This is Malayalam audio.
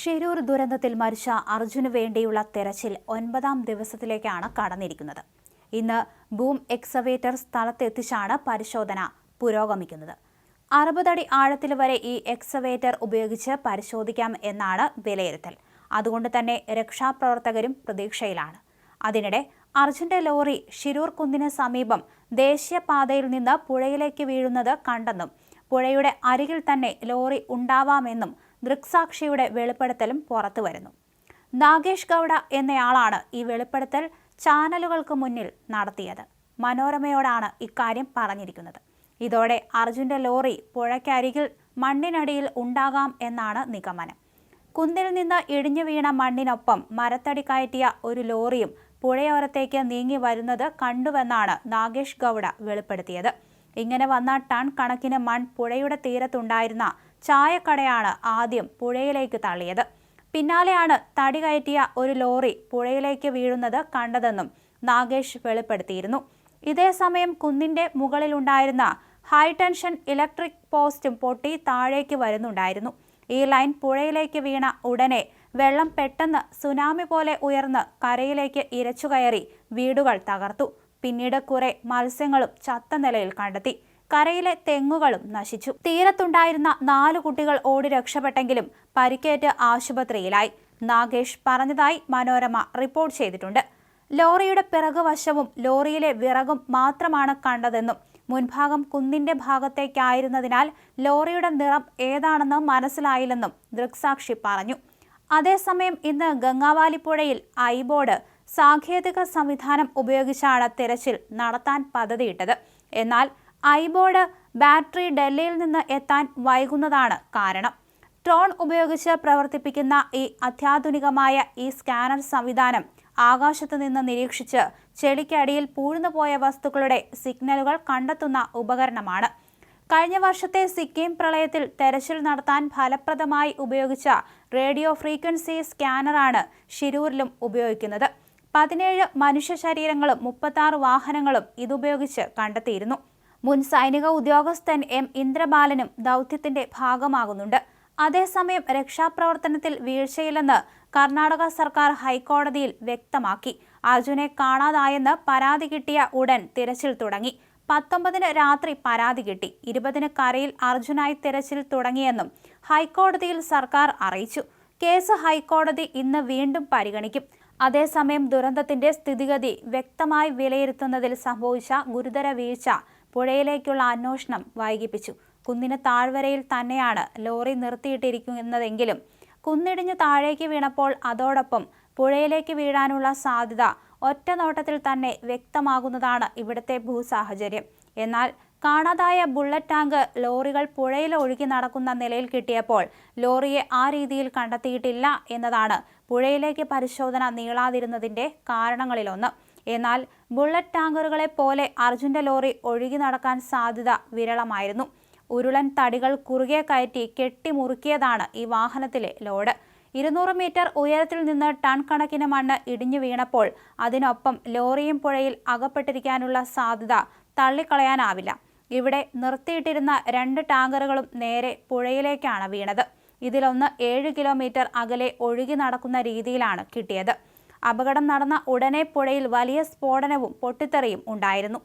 ഷിരൂർ ദുരന്തത്തിൽ മരിച്ച അർജുന് വേണ്ടിയുള്ള തെരച്ചിൽ ഒൻപതാം ദിവസത്തിലേക്കാണ് കടന്നിരിക്കുന്നത്. ഇന്ന് ബൂം എക്സവേറ്റർ സ്ഥലത്തെത്തിച്ചാണ് പരിശോധന പുരോഗമിക്കുന്നത്. അറുപതടി ആഴത്തിൽ വരെ ഈ എക്സവേറ്റർ ഉപയോഗിച്ച് പരിശോധിക്കാം എന്നാണ് വിലയിരുത്തൽ. അതുകൊണ്ട് തന്നെ രക്ഷാപ്രവർത്തകരും പ്രതീക്ഷയിലാണ്. അതിനിടെ അർജുന്റെ ലോറി ഷിരൂർ കുന്നിന് സമീപം ദേശീയപാതയിൽ നിന്ന് പുഴയിലേക്ക് വീഴുന്നത് കണ്ടെന്നും പുഴയുടെ അരികിൽ തന്നെ ലോറി ഉണ്ടാവാമെന്നും ദൃക്സാക്ഷിയുടെ വെളിപ്പെടുത്തലും പുറത്തുവരുന്നു നാഗേഷ് ഗൗഡ എന്നയാളാണ് ഈ വെളിപ്പെടുത്തൽ ചാനലുകൾക്ക് മുന്നിൽ നടത്തിയത്. മനോരമയോടാണ് ഇക്കാര്യം പറഞ്ഞിരിക്കുന്നത്. ഇതോടെ അർജുന്റെ ലോറി പുഴയ്ക്കരികിൽ മണ്ണിനടിയിൽ ഉണ്ടാകാം എന്നാണ് നിഗമനം. കുന്നിൽ നിന്ന് ഇടിഞ്ഞു വീണ മണ്ണിനൊപ്പം മരത്തടി കയറ്റിയ ഒരു ലോറിയും പുഴയോരത്തേക്ക് നീങ്ങി വരുന്നത് കണ്ടുവെന്നാണ് നാഗേഷ് ഗൗഡ വെളിപ്പെടുത്തിയത്. ഇങ്ങനെ വന്ന ടൺ കണക്കിന് മൺ പുഴയുടെ തീരത്തുണ്ടായിരുന്ന ചായക്കടയാണ് ആദ്യം പുഴയിലേക്ക് തള്ളിയത്. പിന്നാലെയാണ് തടി കയറ്റിയ ഒരു ലോറി പുഴയിലേക്ക് വീഴുന്നത് കണ്ടതെന്നും നാഗേഷ് വെളിപ്പെടുത്തിയിരുന്നു. ഇതേസമയം കുന്നിന്റെ മുകളിലുണ്ടായിരുന്ന ഹൈടെൻഷൻ ഇലക്ട്രിക് പോസ്റ്റും പൊട്ടി താഴേക്ക് വരുന്നുണ്ടായിരുന്നു. ഈ ലൈൻ പുഴയിലേക്ക് വീണ ഉടനെ വെള്ളം പെട്ടെന്ന് സുനാമി പോലെ ഉയർന്ന് കരയിലേക്ക് ഇരച്ചുകയറി വീടുകൾ തകർത്തു. പിന്നീട് കുറെ മത്സ്യങ്ങളും ചത്ത നിലയിൽ കണ്ടെത്തി. കരയിലെ തെങ്ങുകളും നശിച്ചു. തീരത്തുണ്ടായിരുന്ന നാല് കുട്ടികൾ ഓടി രക്ഷപ്പെട്ടെങ്കിലും പരിക്കേറ്റ് ആശുപത്രിയിലായി. നാഗേഷ് പറഞ്ഞതായി മനോരമ റിപ്പോർട്ട് ചെയ്തിട്ടുണ്ട്. ലോറിയുടെ പിറകുവശവും ലോറിയിലെ വിറകും മാത്രമാണ് കണ്ടതെന്നും മുൻഭാഗം കുന്നിന്റെ ഭാഗത്തേക്കായിരുന്നതിനാൽ ലോറിയുടെ നിറം ഏതാണെന്ന് മനസ്സിലായില്ലെന്നും ദൃക്സാക്ഷി പറഞ്ഞു. അതേസമയം ഇന്ന് ഗംഗാവാലിപ്പുഴയിൽ ഐബോർഡ് സാങ്കേതിക സംവിധാനം ഉപയോഗിച്ചാണ് തിരച്ചിൽ നടത്താൻ പദ്ധതിയിട്ടത്. എന്നാൽ ഐബോർഡ് ബാറ്ററി ഡൽഹിയിൽ നിന്ന് എത്താൻ വൈകുന്നതാണ് കാരണം. ട്രോൺ ഉപയോഗിച്ച് പ്രവർത്തിപ്പിക്കുന്ന ഈ അത്യാധുനികമായ ഈ സ്കാനർ സംവിധാനം ആകാശത്ത് നിന്ന് നിരീക്ഷിച്ച് ചെളിക്കടിയിൽ പൂഴ്ന്നുപോയ വസ്തുക്കളുടെ സിഗ്നലുകൾ കണ്ടെത്തുന്ന ഉപകരണമാണ്. കഴിഞ്ഞ വർഷത്തെ സിക്കിം പ്രളയത്തിൽ തെരച്ചിൽ നടത്താൻ ഫലപ്രദമായി ഉപയോഗിച്ച റേഡിയോ ഫ്രീക്വൻസി സ്കാനറാണ് ഷിരൂരിലും ഉപയോഗിക്കുന്നത്. പതിനേഴ് മനുഷ്യ ശരീരങ്ങളും മുപ്പത്താറ് വാഹനങ്ങളും ഇതുപയോഗിച്ച് കണ്ടെത്തിയിരുന്നു. മുൻ സൈനിക ഉദ്യോഗസ്ഥൻ എം. ഇന്ദ്രബാലനും ദൗത്യത്തിന്റെ ഭാഗമാകുന്നുണ്ട്. അതേസമയം രക്ഷാപ്രവർത്തനത്തിൽ വീഴ്ചയില്ലെന്ന് കർണാടക സർക്കാർ ഹൈക്കോടതിയിൽ വ്യക്തമാക്കി. അർജുനെ കാണാതായെന്ന് പരാതി കിട്ടിയ ഉടൻ തിരച്ചിൽ തുടങ്ങി. പത്തൊമ്പതിന് രാത്രി പരാതി കിട്ടി. ഇരുപതിന് കരയിൽ അർജുനായി തിരച്ചിൽ തുടങ്ങിയെന്നും ഹൈക്കോടതിയിൽ സർക്കാർ അറിയിച്ചു. കേസ് ഹൈക്കോടതി ഇന്ന് വീണ്ടും പരിഗണിക്കും. അതേസമയം ദുരന്തത്തിന്റെ സ്ഥിതിഗതി വ്യക്തമായി വിലയിരുത്തുന്നതിൽ സംഭവിച്ച ഗുരുതര വീഴ്ച പുഴയിലേക്കുള്ള അന്വേഷണം വൈകിപ്പിച്ചു. കുന്നിന് താഴ്വരയിൽ തന്നെയാണ് ലോറി നിർത്തിയിട്ടിരിക്കുന്നതെങ്കിലും കുന്നിടിഞ്ഞ് താഴേക്ക് വീണപ്പോൾ അതോടൊപ്പം പുഴയിലേക്ക് വീഴാനുള്ള സാധ്യത ഒറ്റ നോട്ടത്തിൽ തന്നെ വ്യക്തമാകുന്നതാണ് ഇവിടുത്തെ ഭൂസാഹചര്യം. എന്നാൽ കാണാതായ ബുള്ളറ്റ് ടാങ്ക് ലോറികൾ പുഴയിൽ ഒഴുകി നടക്കുന്ന നിലയിൽ കിട്ടിയപ്പോൾ ലോറിയെ ആ രീതിയിൽ കണ്ടെത്തിയിട്ടില്ല എന്നതാണ് പുഴയിലേക്ക് പരിശോധന നീളാതിരുന്നതിന്റെ കാരണങ്ങളിലൊന്ന്. എന്നാൽ ബുള്ളറ്റ് ടാങ്കറുകളെ പോലെ അർജുന്റെ ലോറി ഒഴുകി നടക്കാൻ സാധ്യത വിരളമായിരുന്നു. ഉരുളൻ തടികൾ കുറുകെ കയറ്റി കെട്ടി മുറുക്കിയതാണ് ഈ വാഹനത്തിലെ ലോഡ്. ഇരുന്നൂറ് മീറ്റർ ഉയരത്തിൽ നിന്ന് ടൺ കണക്കിന് മണ്ണ് ഇടിഞ്ഞു വീണപ്പോൾ അതിനൊപ്പം ലോറിയും പുഴയിൽ അകപ്പെട്ടിരിക്കാനുള്ള സാധ്യത തള്ളിക്കളയാനാവില്ല. ഇവിടെ നിർത്തിയിട്ടിരുന്ന രണ്ട് ടാങ്കറുകളും നേരെ പുഴയിലേക്കാണ് വീണത്. ഇതിലൊന്ന് ഏഴ് കിലോമീറ്റർ അകലെ ഒഴുകി നടക്കുന്ന രീതിയിലാണ് കിട്ടിയത്. അപകടം നടന്ന ഉടനെ പുഴയിൽ വലിയ സ്ഫോടനവും പൊട്ടിത്തെറിയും ഉണ്ടായിരുന്നു